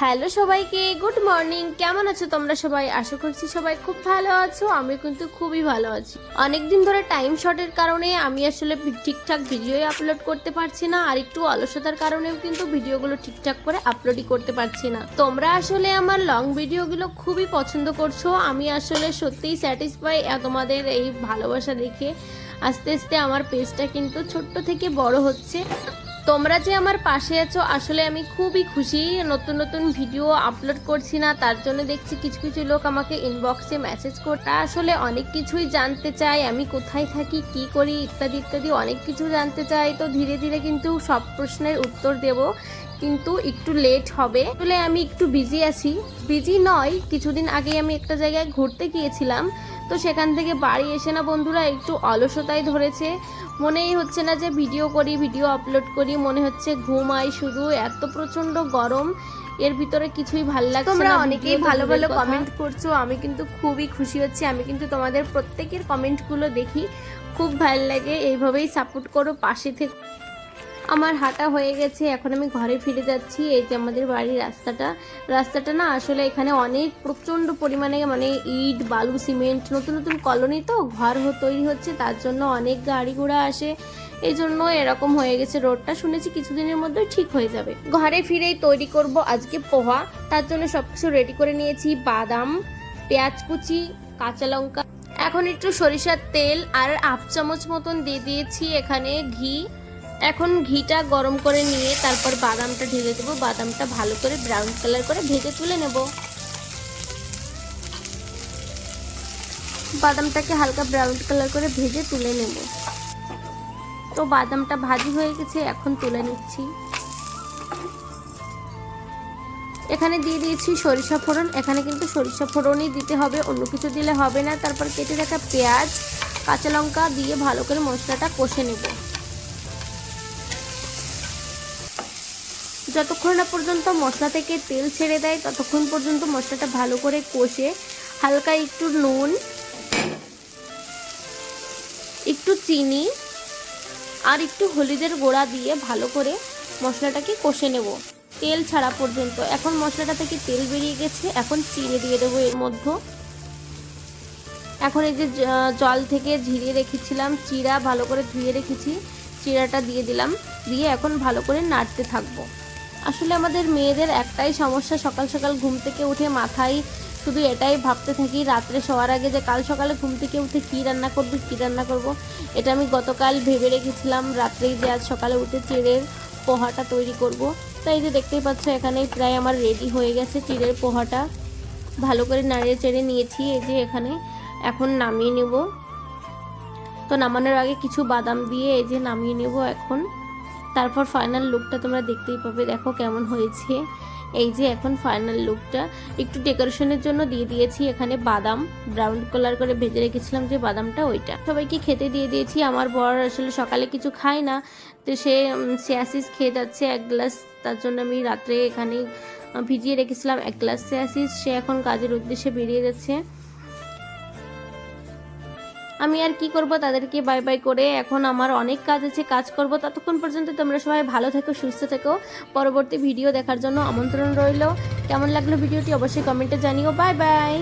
Hello সবাইকে, good morning. কেমন আছো তোমরা সবাই? আশা করছি সবাই খুব ভালো আছো আমি কিন্তু খুবই ভালো আছি। অনেকদিন ধরে টাইম শর্টের কারণে আমি আসলে ঠিকঠাক ভিডিও আপলোড করতে পারছি না, আর একটু অলসতার কারণেও কিন্তু ভিডিওগুলো ঠিকঠাক করে আপলোডই করতে পারছি না। তোমরা আসলে আমার লং ভিডিওগুলো খুবই পছন্দ করছ, আমি আসলে সত্যিই স্যাটিসফাই তোমাদের এই ভালোবাসা দেখে আস্তে আস্তে আমার পেজটা কিন্তু ছোট্ট থেকে বড় হচ্ছে। তোমরা যে আমার পাশে আছো, আসলে আমি খুবই খুশি। নতুন নতুন ভিডিও আপলোড করছি না, তার জন্য দেখছি কিছু কিছু লোক আমাকে ইনবক্সে মেসেজ করতে। আসলে অনেক কিছুই জানতে চাই, আমি কোথায় থাকি, কি করি, ইত্যাদি ইত্যাদি অনেক কিছু জানতে চাই। তো ধীরে ধীরে কিন্তু সব প্রশ্নের উত্তর দেব। কিন্তু একটু লেট হবে। আসলে আমি একটু বিজি আছি। বিজি নয়, কিছুদিন আগে আমি একটা জায়গায় ঘুরতে গিয়েছিলাম। তো সেখান থেকে বাড়ি এসে না বন্ধুরা একটু অলসতাই ধরেছে। মনেই হচ্ছে না যে ভিডিও করি ভিডিও আপলোড করি মনে হচ্ছে ঘুমাই শুধু এত প্রচণ্ড গরম। এর ভিতরে কিছুই ভালো লাগছে তোমরা অনেকেই ভালো ভালো কমেন্ট করছ আমি কিন্তু খুবই খুশি হচ্ছি আমি কিন্তু তোমাদের প্রত্যেকের কমেন্টগুলো দেখি খুব ভালো লাগে এইভাবেই সাপোর্ট করো পাশে থেকে। আমার হাঁটা হয়ে গেছে, এখন আমি ঘরে ফিরে যাচ্ছি। এই যে আমাদের বাড়ির রাস্তাটা রাস্তাটা না আসলে এখানে অনেক প্রচণ্ড পরিমাণে মানে ইট, বালু, সিমেন্ট, নতুন নতুন কলোনি তো ঘর তৈরি হচ্ছে, তার জন্য অনেক গাড়ি ঘোড়া আসে। এই জন্য এরকম হয়ে গেছে রোডটা, শুনেছি কিছুদিনের মধ্যে ঠিক হয়ে যাবে। ঘরে ফিরেই তৈরি করব আজকে পোহা, তার জন্য সব কিছু রেডি করে নিয়েছি, বাদাম, পেঁয়াজ কুচি, কাঁচা লঙ্কা। এখন একটু সরিষার তেল আর হাফ চামচ মতন দিয়ে দিয়েছি, এখানে ঘি। এখন ঘিটা গরম করে নিয়ে তারপর বাদামটা ঢেলে দেবো। বাদামটা ভালো করে ব্রাউন কালার করে ভেজে তুলে নেব। বাদামটাকে হালকা ব্রাউন কালার করে ভেজে তুলে নেব। তো বাদামটা ভাজি হয়ে গেছে, এখন তুলে নিচ্ছি। এখানে দিয়ে দিয়েছি সরিষা ফোড়ন। এখানে কিন্তু সরিষা ফোড়নই দিতে হবে, অন্য কিছু দিলে হবে না। তারপর কেটে রাখা পেঁয়াজ, কাঁচা লঙ্কা দিয়ে ভালো করে মশলাটা কষে নেব। যতক্ষণ না পর্যন্ত মশলা থেকে তেল ছেড়ে দেয়, ততক্ষণ পর্যন্ত মশলাটা ভালো করে কষে হালকা একটু নুন, একটু চিনি, আর একটু হলুদের গোড়া দিয়ে ভালো করে মশলাটাকে কষে নেব। তেল ছাড়া পর্যন্ত। এখন মশলাটা থেকে তেল বেরিয়ে গেছে। এখন চিনি দিয়ে দেবো এর মধ্যে। এখন এই যে জল থেকে ঝিরিয়ে রেখেছিলাম চিড়া ভালো করে ধুয়ে রেখেছি। চিড়াটা দিয়ে দিলাম। দিয়ে এখন ভালো করে নাড়তে থাকব। আসলে আমাদের মেয়েদের একটাই সমস্যা, সকাল সকাল ঘুম থেকে উঠে মাথায় শুধু এটাই ভাবতে থাকি, রাত্রে শোয়ার আগে যে কাল সকালে ঘুম থেকে উঠে কী রান্না করব, কী রান্না করব। এটা আমি গতকাল ভেবে রেখেছিলাম রাত্রেই যে আজ সকালে উঠে চিড়ের পোহাটা তৈরি করব। তাই যে দেখতেই পাচ্ছ এখানে প্রায় আমার রেডি হয়ে গেছে চিড়ের পোহাটা ভালো করে নাড়িয়ে চেড়ে নিয়েছি, এই যে এখানে এখন নামিয়ে নেব তো নামানোর আগে কিছু বাদাম দিয়ে এই যে নামিয়ে নেব এখন তারপর ফাইনাল লুকটা তোমরা দেখতেই পাবে। দেখো কেমন হয়েছে। এই যে এখন ফাইনাল লুকটা একটু ডেকোরেশনের জন্য দিয়ে দিয়েছি এখানে বাদাম। ব্রাউন কালার করে ভেজে রেখেছিলাম যে বাদামটা ওইটা। সবাইকে খেতে দিয়ে দিয়েছি। আমার বর আসলে সকালে কিছু খায় না। তো সে সিয়াসিস খেয়ে যাচ্ছে এক গ্লাস তার জন্য আমি রাত্রে এখানে ভিজিয়ে রেখেছিলাম এক গ্লাস সিয়াসিস সে এখন কাজের উদ্দেশ্যে বেরিয়ে যাচ্ছে। আমি আর কি করব তাদেরকে বাই বাই করে। এখন আমার অনেক কাজ আছে, কাজ করব। ততক্ষণ পর্যন্ত তোমরা সবাই ভালো থেকো, সুস্থ থেকো। পরবর্তী ভিডিও দেখার জন্য আমন্ত্রণ রইল। কেমন লাগল ভিডিওটি অবশ্যই কমেন্টে জানিও। Bye bye